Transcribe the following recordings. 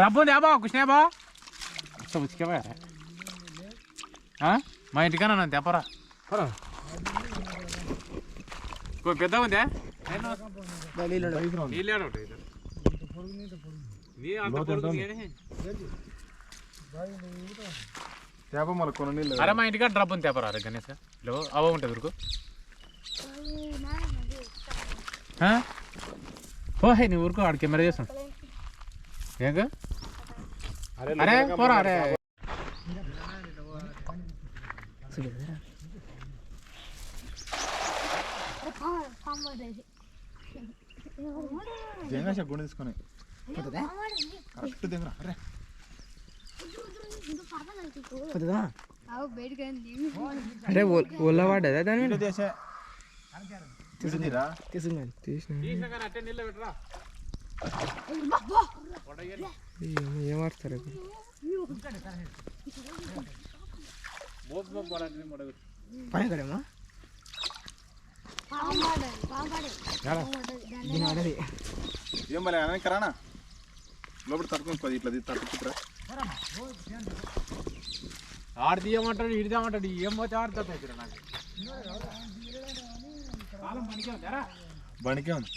రేపు కృష్ణేబా మా ఇంటికన్నా నన్ను తెప్పరా. పెద్ద ఉందే? నీళ్ళు? తేప మళ్ళీ కొన్ని నీళ్ళు. అరే మా ఇంటికాడ డబ్బు ఉంది తెప్పరా అరే గణేష్? లో అవ ఉంటుంది ఉరుకు ఓహే నీ ఊరుకో ఆడ కెమెరా చేస్తాను. ఏంక? అరే పోరా అరే. జంగా గుండె తీసుకొని? కరెక్ట్ దిగరా అరే. అరే ఒళ్ళ పడ్డదా దాని ఇటు చేసే తీసుకురా తీసుకున్నాను తీసిన అట్టే నీళ్ళు పెట్టరా ఏమాడతారు మోపు మోపు పడాలి మొడగు పని కడమా దీని పడది ఏం మళ్ళీ వెనక్కి రానా లోపల తట్టుకొని పది ఇట్లా తట్టుకుంటారా ఆడు తీయమంటాడు ఇటు తీయమంటాడు ఏం పోతే ఆడుతుంది ఇక్కడ నాకు కాలం పనికే ఉందారా బండికే ఉంది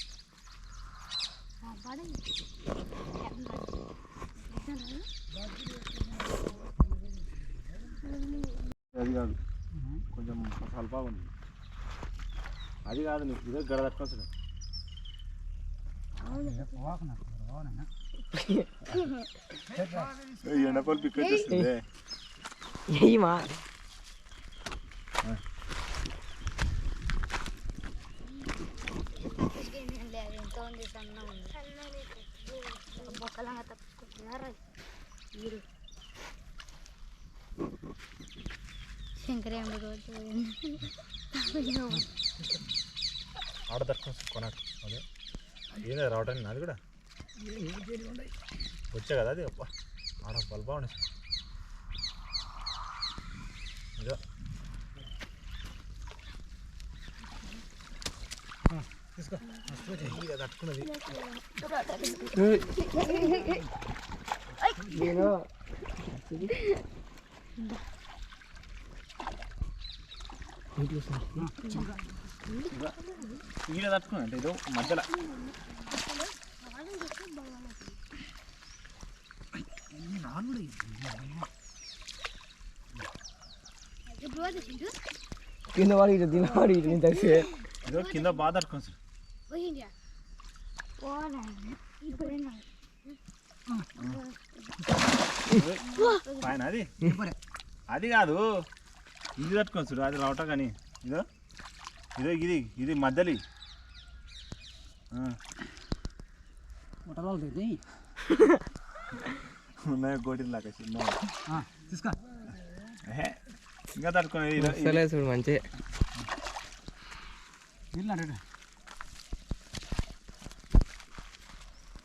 అది కాదు కొంచెం స్వల్పగా ఉంది అది కాదు నీకు ఇదే గడ తట్టుకోవచ్చు ఎండపల్లి పిక్ వచ్చేస్తుంది ఏమా శంకరేంద్ర రోజు ఆడ దర్శనం కొనకు అదే ఏదో రావడానికి నాది కూడా వచ్చా కదా అది అబ్బా ఆడ బల్బా బాగుంది ఇదో తీసుకో. తట్టుకున్నది. నేను ఈడ తట్టుకున్నా ఇదో మధ్యలో. కింద వాడి ఇటు దిన వాడి ఇటు నేను తెలిసి ఇదో కింద బాగా తట్టుకోవచ్చు సార్ పోయిందా పైన? అది? అది కాదు. ఇది తట్టుకోవచ్చు చూడు అది రావటం కానీ. ఇదో. ఇదో ఇది ఇది మధ్యలి. ఉన్నాయి గోటి లాగా చిన్న తీసుకో. ఇంకా తట్టుకునేది మంచి నీళ్ళు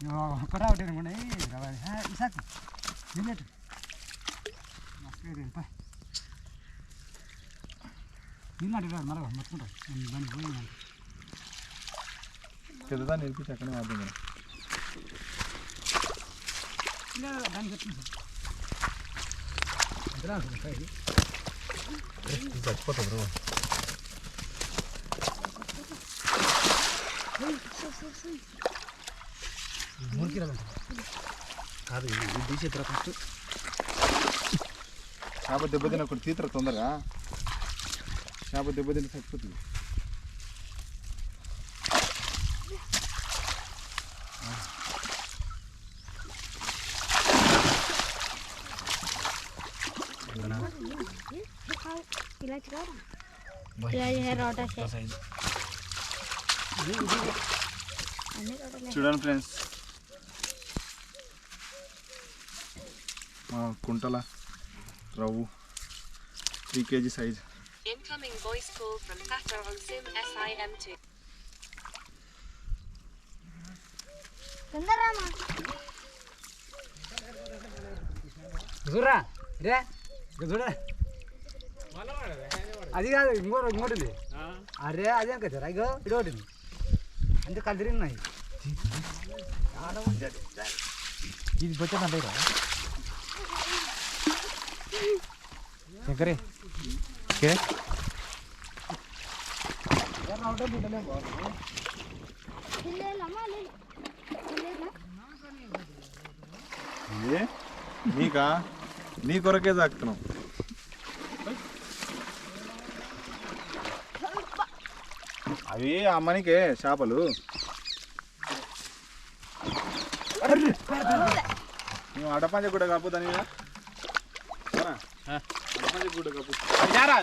అడుగు ఒక్కరా ఒకటి అనుకోండి ఇసాకు నీళ్ళు నీళ్ళు అడిగాడు మరో మొత్తుకుంటాడు దాన్ని పోయి పెద్దదాన్ని నేర్పించి అక్కడే మాత్రం మనం దాన్ని చెప్తుంది ఇది చచ్చిపోతుంది బ్రో కాదు ఇది ఇది తీసేద్దరా ఫస్ట్ చేప దెబ్బతిన ఒకటి తీతర తొందరగా? చేప దెబ్బతిని చచ్చిపోతుంది ఇలా చూడండి ఫ్రెండ్స్. కుంటల రవ్వు three KG size Incoming voice call from Tata on SIM SIM2. తొందరమ్మా చూడరా రే చూడ అది కాదు ఇంకోటి ఇంకోటి ఉంది అరే అదే కదా ఇగో ఇది ఒకటి ఉంది అంటే కదిరిన్నాయి ఇది బొచ్చదంటే శంకరే ఓకే. నీకా? నీ కొరకే తాకుతున్నాం అవి అమ్మనికే చేపలు. నువ్వు అడపంచ కూడా కప్పు కూడా కప్పు ఈ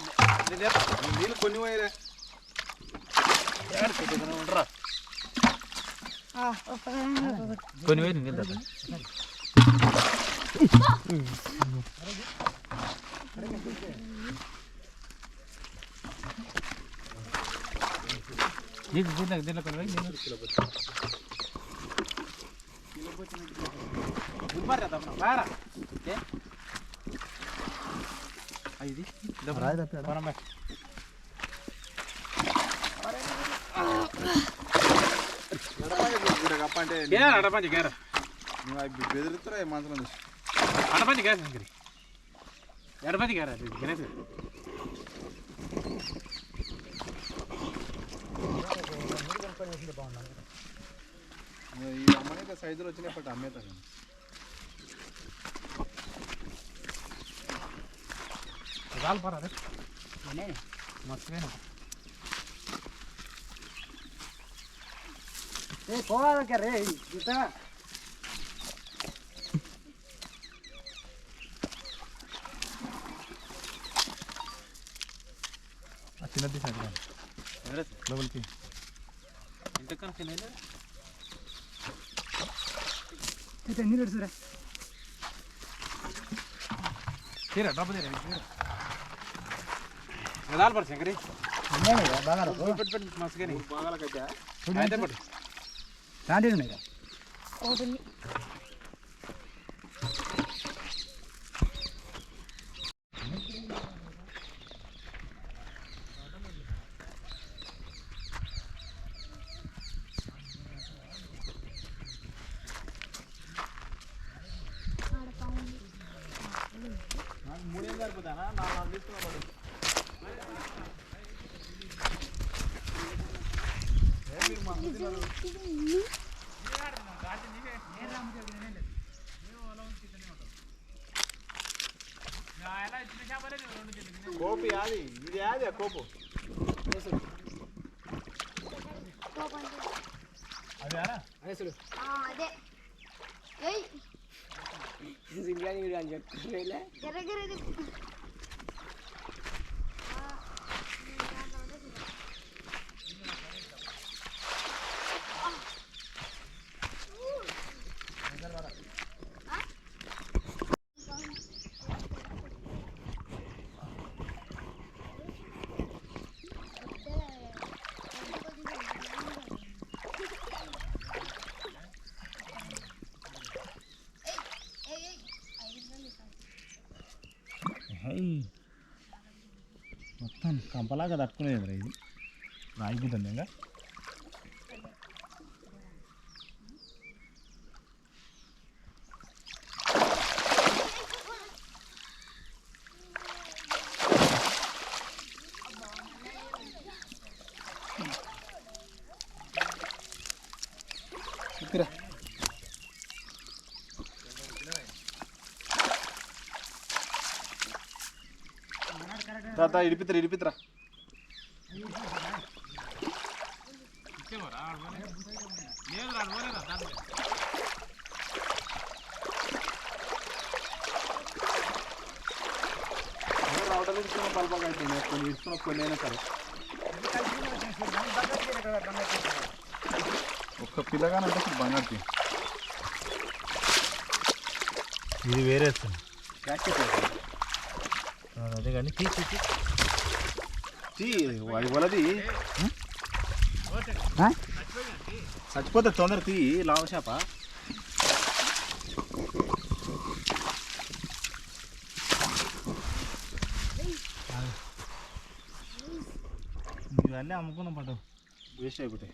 నీళ్ళు కొన్ని పోయిరే కొన్ని వేలు నీళ్ళు దీంట్లో దీంట్లో దీంట్లో కొన్ని వేలు నీళ్ళు ఇది అడపంచ కూడా కప్ప అంటే అడపంచి కేర బెదిరిస్తారా మాత్రం చూసి. అడపంచి కేర ఎడపంచి కేర గణేష్. ఈ అమ్మనికే సైజులు వచ్చినప్పటి అమ్మేతాను రాలు పారా మస్తుగా ఏ పోవాలకే రే ఇట చిన్నది సైజు లోపలికి ఇంతకన్నా చిన్న నీళ్ళు చూరా తీరా డబ్బు తీరా రాలు పడు శంకరి. మస్తుగా బాగాలకైతే అయితే పట్టు దాంట్లో ఉన్నాయి ఒకటి ఉంది. ఆడ పాము. మూడేం సరిపోతానా నాలుగు తీసుకున్నాడు కోపి అది ఇది అది కోపు అనేసుడు ఆ, అదే ఏయ్ సింగాని వీడు అని చెప్పి వెళ్ళే హై మొత్తం కంపలాగా తట్టుకునేది రా ఇది. రాయిపోతుంది ఇంకా? ఇక్కడ తాత ఇడిపిత్తరా ఇడిపిత్తరా. రావడం ఇచ్చిన పల్పగా అయిపోయింది కొన్ని ఇస్తున్న కొన్ని అయినా సరే. ఒక్క పిల్లగానంటే బంగారుకి. ఇది వేరే ప్రాక్టీస్ అదే కానీ తీసి వలది. చచ్చిపోతే తొందర తీ లావ చేప. ఇవన్నీ అమ్ముకున్నాం పట్టు వేస్ట్ అయిపోతాయి.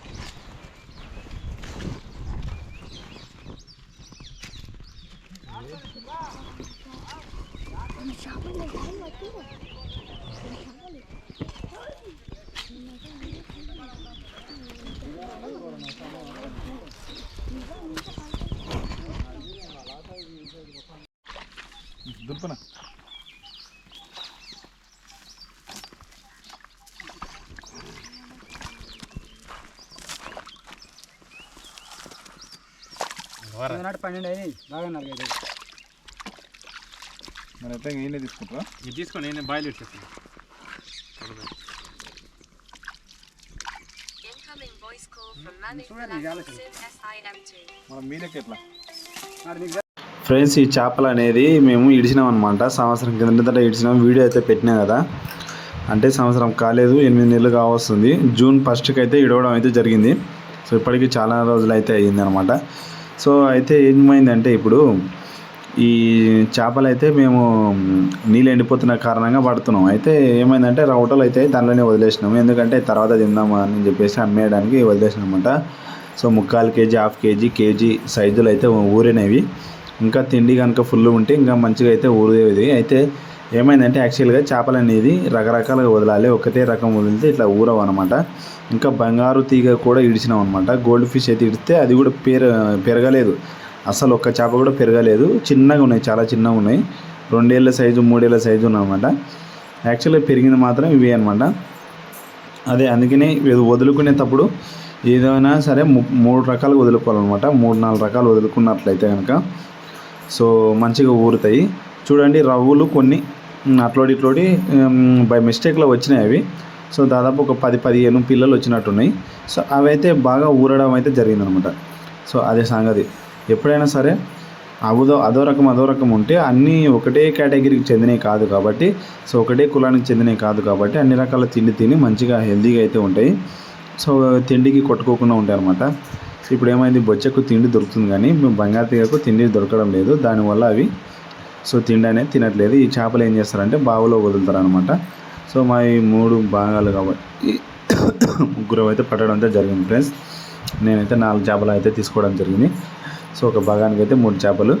వద్దుపా సరిపా వస్తుంది దులుపున నాటి పన్నెండు అయినాయి బాగా నలభై మరి ఎట్లా ఈయనే తీసుకుంటారా ఇది తీసుకొని నేను బాయిల్ పెట్టేస్తాను Incoming voice call from Manu Falafel Sim SIM2. మనం మీదకి ఎట్లా నీకు ఫ్రెండ్స్ ఈ చేపలు అనేది మేము ఇడిచినాం అనమాట సంవత్సరం కిందట ఇడిచినాం. వీడియో అయితే పెట్టినా కదా. అంటే సంవత్సరం కాలేదు ఎనిమిది నెలలు కావస్తుంది. జూన్ ఫస్ట్కి అయితే ఇడవడం అయితే జరిగింది. సో ఇప్పటికీ చాలా రోజులు అయితే అయ్యింది అనమాట సో అయితే ఏమైందంటే ఇప్పుడు ఈ చేపలు అయితే మేము నీళ్ళు ఎండిపోతున్న కారణంగా పడుతున్నాం అయితే ఏమైందంటే రౌటలు అయితే దానిలోనే వదిలేసినాము. ఎందుకంటే తర్వాత తిందామా అని చెప్పేసి అమ్మేయడానికి వదిలేసినాం అనమాట సో ముక్కాలు కేజీ హాఫ్ కేజీ కేజీ సైజులు అయితే ఊరినవి. ఇంకా తిండి కనుక ఫుల్ ఉంటే ఇంకా మంచిగా అయితే ఊరేది అయితే ఏమైందంటే యాక్చువల్గా చేపలు అనేది రకరకాలుగా వదలాలి. ఒకటే రకం వదిలితే ఇట్లా ఊరవు అనమాట ఇంకా బంగారు తీగ కూడా ఇడిచినాం అనమాట గోల్డ్ ఫిష్ అయితే ఇడిస్తే అది కూడా పెర పెరగలేదు. అసలు ఒక్క చేప కూడా పెరగలేదు. చిన్నగా ఉన్నాయి చాలా చిన్నగా ఉన్నాయి. రెండేళ్ళ సైజు మూడేళ్ళ సైజు ఉన్నమాట యాక్చువల్గా పెరిగింది మాత్రం ఇవే అనమాట అదే అందుకనే ఇది వదులుకునేటప్పుడు ఏదైనా సరే మూడు రకాలు వదులుకోవాలన్నమాట. మూడు నాలుగు రకాలు వదులుకున్నట్లయితే కనుక సో మంచిగా ఊరుతాయి. చూడండి రవ్వులు కొన్ని ఉమ్, అట్లోటి ఇట్లోటి బై మిస్టేక్లో వచ్చినాయి అవి. సో దాదాపు ఒక పది పదిహేను పిల్లలు వచ్చినట్టున్నాయి. సో అవి అయితే బాగా ఊరడం అయితే జరిగిందనమాట. సో అదే సంగతి. ఎప్పుడైనా సరే అదో అదో రకం అదో రకం ఉంటే అన్నీ ఒకటే కేటగిరీకి చెందినవి కాదు కాబట్టి సో ఒకటే కులానికి చెందినవి కాదు కాబట్టి అన్ని రకాల తిండి తిని మంచిగా హెల్తీగా అయితే ఉంటాయి. సో తిండికి కొట్టుకోకుండా ఉంటాయి అనమాట ఇప్పుడు ఏమైంది బొచ్చెకు తిండి దొరుకుతుంది కానీ మేము బంగారు తీగకు తిండి దొరకడం లేదు. దానివల్ల అవి సో తిండి అనేది తినట్లేదు. ఈ చేపలు ఏం చేస్తారంటే బావిలో వదులుతారు అనమాట సో మా ఈ మూడు భాగాలు కాబట్టి ముగ్గురు అయితే పట్టడం అయితే జరిగింది ఫ్రెండ్స్. నేనైతే నాలుగు చేపలు అయితే తీసుకోవడం జరిగింది. సో ఒక భాగానికి అయితే మూడు చేపలు.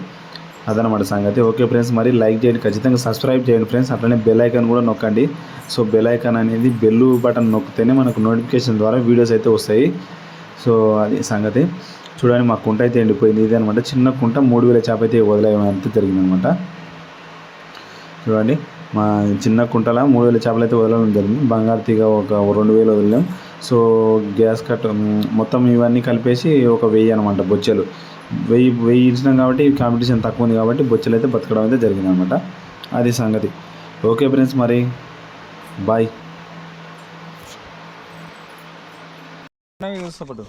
అదనమాట సంగతి. ఓకే ఫ్రెండ్స్ మరి లైక్ చేయండి. ఖచ్చితంగా సబ్స్క్రైబ్ చేయండి ఫ్రెండ్స్. అట్లనే బెల్ ఐకాన్ కూడా నొక్కండి. సో బెల్ ఐకాన్ అనేది బెల్ బటన్ నొక్కితేనే మనకు నోటిఫికేషన్ ద్వారా వీడియోస్ అయితే వస్తాయి. సో అది సంగతి. చూడండి మా కుంట అయితే ఎండిపోయింది. ఇది అనమాట చిన్న కుంట మూడు వేల చేప అయితే వదిలేయడం జరిగిందనమాట చూడండి మా చిన్న కుంటల మూడు వేల చేపలు అయితే వదలడం జరిగింది. బంగారు తీగ ఒక రెండు వేలు వదిలాం సో గ్యాస్ కట్ మొత్తం ఇవన్నీ కలిపేసి ఒక వెయ్యి అనమాట బొచ్చెలు. వెయ్యి వెయ్యి ఇచ్చినాం కాబట్టి కాంపిటీషన్ తక్కువ ఉంది కాబట్టి బొచ్చెలు అయితే బతకడం అయితే జరిగింది అనమాట అది సంగతి. ఓకే ఫ్రెండ్స్ మరి. Bye Sábado.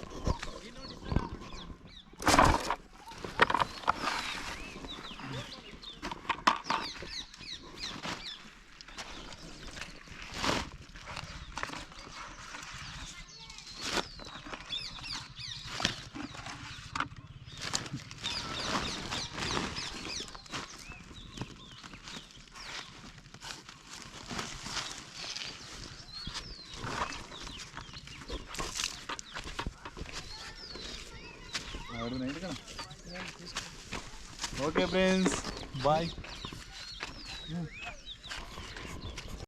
Okay friends bye